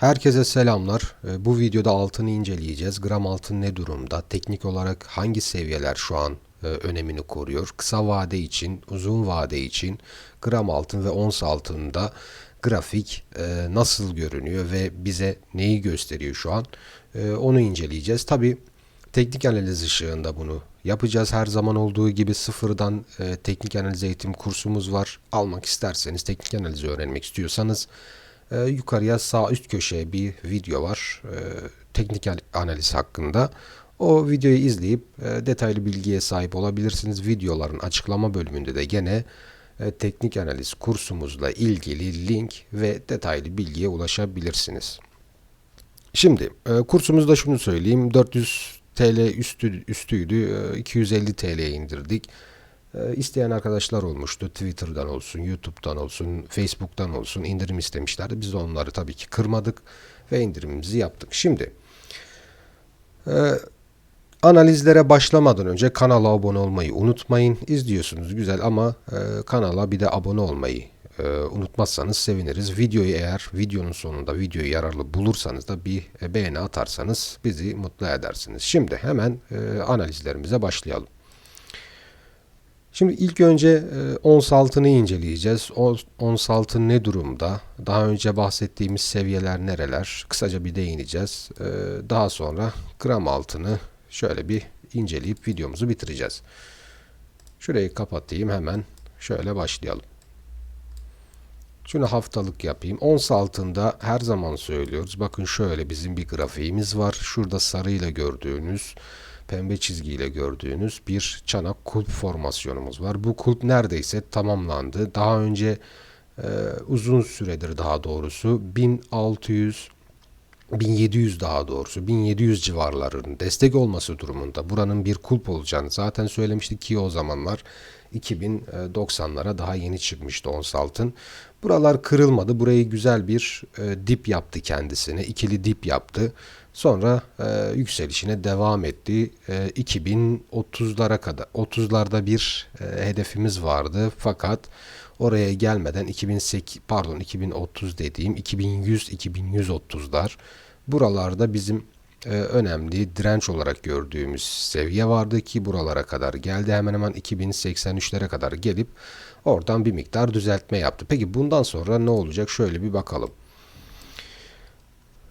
Herkese selamlar. Ee, Bu videoda altını inceleyeceğiz. Gram altın ne durumda? Teknik olarak hangi seviyeler şu an e, önemini koruyor? Kısa vade için, uzun vade için gram altın ve ons altında grafik e, nasıl görünüyor ve bize neyi gösteriyor şu an? E, Onu inceleyeceğiz. Tabi teknik analiz ışığında bunu yapacağız. Her zaman olduğu gibi sıfırdan teknik analiz eğitim kursumuz var. Almak isterseniz, teknik analizi öğrenmek istiyorsanız ee, yukarıya sağ üst köşeye bir video var. Ee, teknik an- analiz hakkında. O videoyu izleyip e, detaylı bilgiye sahip olabilirsiniz. Videoların açıklama bölümünde de gene e, teknik analiz kursumuzla ilgili link ve detaylı bilgiye ulaşabilirsiniz. Şimdi e, kursumuzda şunu söyleyeyim. 400 TL üstü, üstüydü. E, 250 TL'ye indirdik. E, isteyen arkadaşlar olmuştu. Twitter'dan olsun, YouTube'dan olsun, Facebook'tan olsun indirim istemişlerdi. Biz de onları tabii ki kırmadık ve indirimimizi yaptık. Şimdi e, analizlere başlamadan önce kanala abone olmayı unutmayın. İzliyorsunuz güzel ama e, kanala bir de abone olmayı e, unutmazsanız seviniriz. Videoyu eğer videonun sonunda videoyu yararlı bulursanız da bir e, beğeni atarsanız bizi mutlu edersiniz. Şimdi hemen e, analizlerimize başlayalım. Şimdi ilk önce e, ons altını inceleyeceğiz. Ons, altın ne durumda? Daha önce bahsettiğimiz seviyeler nereler? Kısaca bir değineceğiz. E, daha sonra gram altını şöyle bir inceleyip videomuzu bitireceğiz. Şurayı kapatayım hemen şöyle başlayalım. Şunu haftalık yapayım. Ons altında her zaman söylüyoruz. Bakın şöyle bizim bir grafiğimiz var. Şurada sarıyla gördüğünüz pembe çizgiyle gördüğünüz bir çanak kulp formasyonumuz var. Bu kulp neredeyse tamamlandı. Daha önce e, uzun süredir daha doğrusu 1600 1700 daha doğrusu 1700 civarlarının destek olması durumunda buranın bir kulp olacağını zaten söylemiştik ki o zamanlar 2090'lara daha yeni çıkmıştı ons altın. Buralar kırılmadı. Burayı güzel bir e, dip yaptı kendisine. ikili dip yaptı. Sonra e, yükselişine devam etti. E, 2030'lara kadar 30'larda bir e, hedefimiz vardı. Fakat oraya gelmeden 2008 pardon 2030 dediğim 2100 2130'lar buralarda bizim e, önemli direnç olarak gördüğümüz seviye vardı ki buralara kadar geldi. Hemen hemen 2083'lere kadar gelip oradan bir miktar düzeltme yaptı. Peki bundan sonra ne olacak? Şöyle bir bakalım.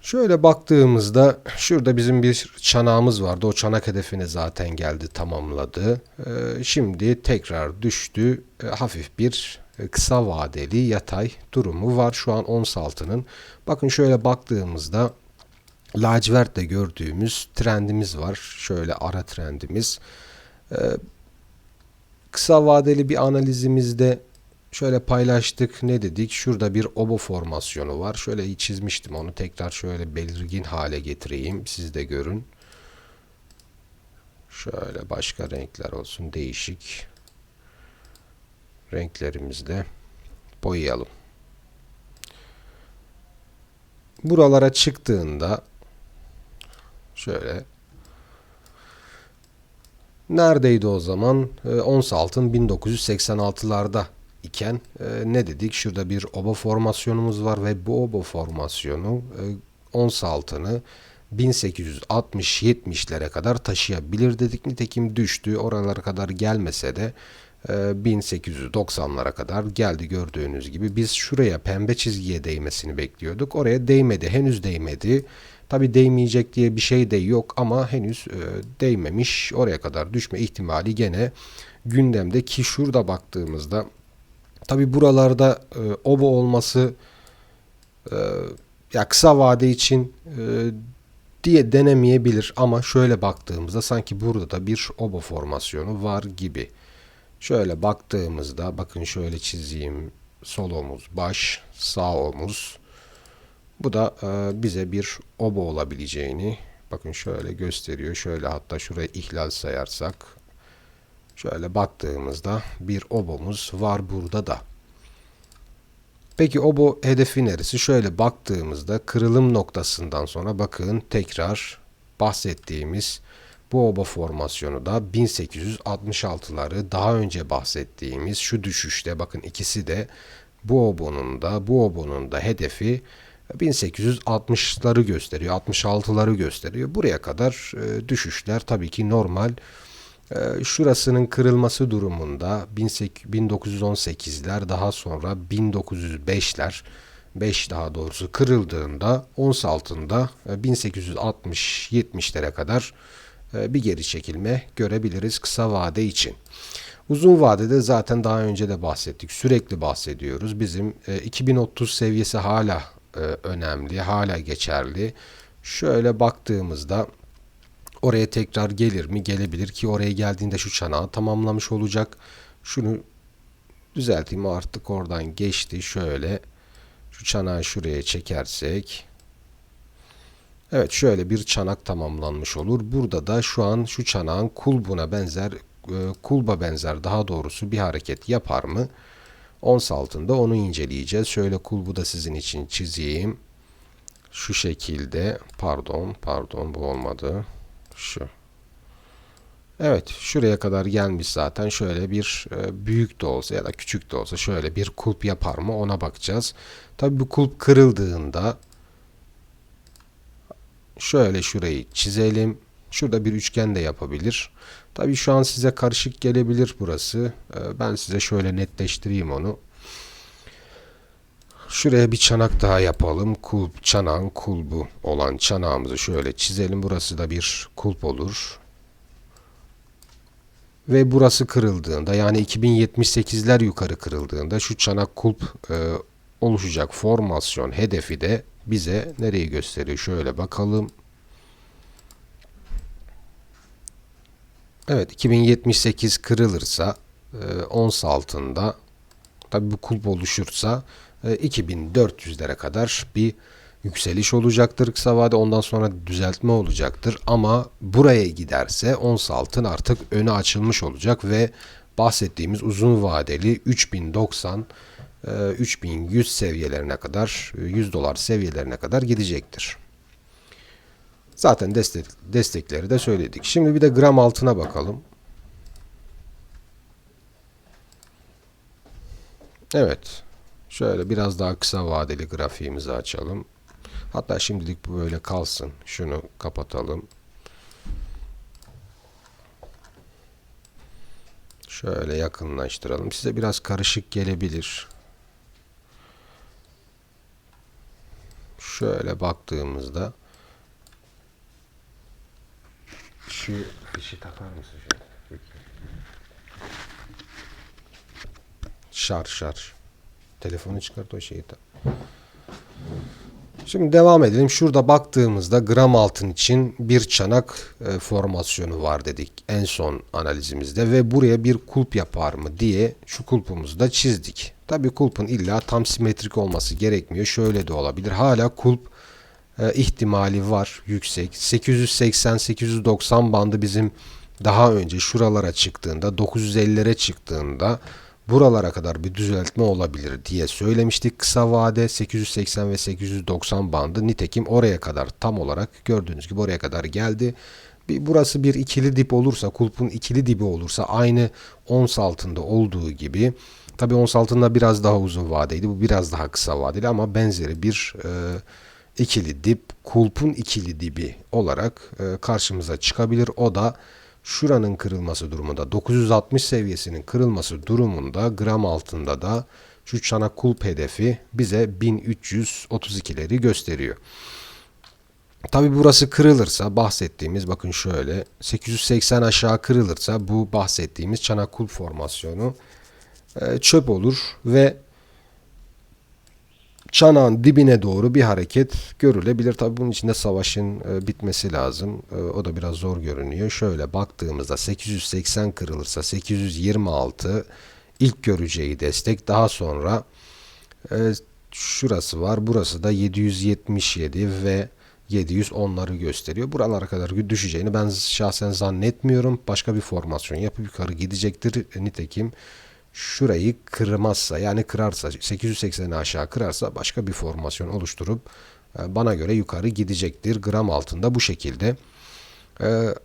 Şöyle baktığımızda şurada bizim bir çanağımız vardı. O çanak hedefine zaten geldi, tamamladı. Ee, şimdi tekrar düştü. Ee, hafif bir e, kısa vadeli yatay durumu var şu an ons altının. Bakın şöyle baktığımızda lacivertle gördüğümüz trendimiz var. Şöyle ara trendimiz. Ee, kısa vadeli bir analizimizde şöyle paylaştık. Ne dedik? Şurada bir obo formasyonu var. Şöyle çizmiştim onu. Tekrar şöyle belirgin hale getireyim. Siz de görün. Şöyle başka renkler olsun. Değişik renklerimizle boyayalım. Buralara çıktığında şöyle neredeydi o zaman? E, ons altın 1986'larda iken e, ne dedik? Şurada bir oba formasyonumuz var ve bu oba formasyonu e, ons altını 1860-70'lere kadar taşıyabilir dedik. Nitekim düştü. Oralara kadar gelmese de e, 1890'lara kadar geldi gördüğünüz gibi. Biz şuraya pembe çizgiye değmesini bekliyorduk. Oraya değmedi. Henüz değmedi. Tabi değmeyecek diye bir şey de yok ama henüz e, değmemiş. Oraya kadar düşme ihtimali gene gündemde ki şurada baktığımızda Tabi buralarda e, obo olması e, ya kısa vade için e, diye denemeyebilir ama şöyle baktığımızda sanki burada da bir obo formasyonu var gibi. Şöyle baktığımızda bakın şöyle çizeyim. Sol omuz, baş, sağ omuz. Bu da e, bize bir obo olabileceğini bakın şöyle gösteriyor. Şöyle hatta şuraya ihlal sayarsak Şöyle baktığımızda bir obomuz var burada da. Peki obo hedefi neresi? Şöyle baktığımızda kırılım noktasından sonra bakın tekrar bahsettiğimiz bu oba formasyonu da 1866'ları daha önce bahsettiğimiz şu düşüşte bakın ikisi de bu obonun da bu obonun da hedefi 1860'ları gösteriyor, 66'ları gösteriyor. Buraya kadar e, düşüşler tabii ki normal. E, şurasının kırılması durumunda 1918'ler daha sonra 1905'ler 5 daha doğrusu kırıldığında ons altında 1860-70'lere kadar e, bir geri çekilme görebiliriz kısa vade için. Uzun vadede zaten daha önce de bahsettik. Sürekli bahsediyoruz. Bizim 2030 seviyesi hala e, önemli, hala geçerli. Şöyle baktığımızda oraya tekrar gelir mi? Gelebilir ki oraya geldiğinde şu çanağı tamamlamış olacak. Şunu düzelteyim artık oradan geçti. Şöyle şu çanağı şuraya çekersek Evet şöyle bir çanak tamamlanmış olur. Burada da şu an şu çanağın kulbuna benzer e, kulba benzer daha doğrusu bir hareket yapar mı? Ons altında onu inceleyeceğiz. Şöyle kulbu da sizin için çizeyim. Şu şekilde pardon pardon bu olmadı. Şu. Evet şuraya kadar gelmiş zaten şöyle bir e, büyük de olsa ya da küçük de olsa şöyle bir kulp yapar mı ona bakacağız. Tabi bu kulp kırıldığında şöyle şurayı çizelim. Şurada bir üçgen de yapabilir. Tabi şu an size karışık gelebilir burası. Ee, ben size şöyle netleştireyim onu. Şuraya bir çanak daha yapalım. Kulp, çanağın kulbu olan çanağımızı şöyle çizelim. Burası da bir kulp olur. Ve burası kırıldığında yani 2078'ler yukarı kırıldığında şu çanak kulp e, oluşacak formasyon hedefi de bize nereyi gösteriyor? Şöyle bakalım. Evet 2078 kırılırsa e, ons altında tabi bu kulp oluşursa 2400'lere kadar bir yükseliş olacaktır kısa vade ondan sonra düzeltme olacaktır ama buraya giderse ons altın artık öne açılmış olacak ve bahsettiğimiz uzun vadeli 3090 e, 3100 seviyelerine kadar 100 dolar seviyelerine kadar gidecektir. Zaten destek, destekleri de söyledik. Şimdi bir de gram altına bakalım. Evet. Şöyle biraz daha kısa vadeli grafiğimizi açalım. Hatta şimdilik bu böyle kalsın. Şunu kapatalım. Şöyle yakınlaştıralım. Size biraz karışık gelebilir. Şöyle baktığımızda şu fişi takar mısın şöyle? Şarj şarj. Telefonu çıkart o şeyi tak. Şimdi devam edelim. Şurada baktığımızda gram altın için bir çanak e, formasyonu var dedik en son analizimizde ve buraya bir kulp yapar mı diye şu kulpumuzu da çizdik. Tabii kulpun illa tam simetrik olması gerekmiyor. Şöyle de olabilir. Hala kulp e, ihtimali var yüksek. 880-890 bandı bizim daha önce şuralara çıktığında 950'lere çıktığında buralara kadar bir düzeltme olabilir diye söylemiştik. Kısa vade 880 ve 890 bandı nitekim oraya kadar tam olarak gördüğünüz gibi oraya kadar geldi. Bir, burası bir ikili dip olursa kulpun ikili dibi olursa aynı ons altında olduğu gibi tabi ons altında biraz daha uzun vadeydi bu biraz daha kısa vadeli ama benzeri bir e, ikili dip kulpun ikili dibi olarak e, karşımıza çıkabilir. O da şuranın kırılması durumunda 960 seviyesinin kırılması durumunda gram altında da şu çanak kulp hedefi bize 1332'leri gösteriyor. Tabi burası kırılırsa bahsettiğimiz bakın şöyle 880 aşağı kırılırsa bu bahsettiğimiz çanak kulp formasyonu e, çöp olur ve çanağın dibine doğru bir hareket görülebilir. Tabi bunun içinde savaşın e, bitmesi lazım. E, o da biraz zor görünüyor. Şöyle baktığımızda 880 kırılırsa 826 ilk göreceği destek. Daha sonra e, şurası var. Burası da 777 ve 700 onları gösteriyor. Buralara kadar düşeceğini ben şahsen zannetmiyorum. Başka bir formasyon yapıp yukarı gidecektir. Nitekim şurayı kırmazsa yani kırarsa 880'i aşağı kırarsa başka bir formasyon oluşturup e, bana göre yukarı gidecektir. Gram altında bu şekilde. E,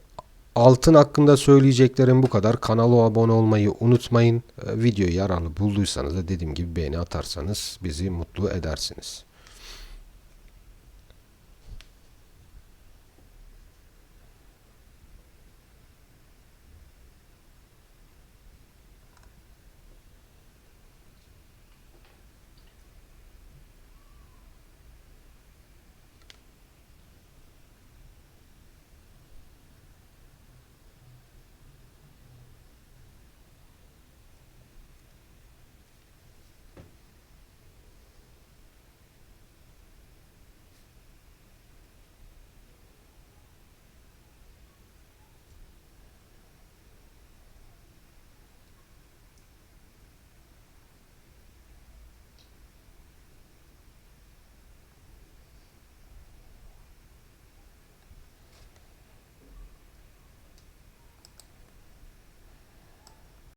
altın hakkında söyleyeceklerim bu kadar. Kanala abone olmayı unutmayın. E, videoyu yararlı bulduysanız da dediğim gibi beğeni atarsanız bizi mutlu edersiniz.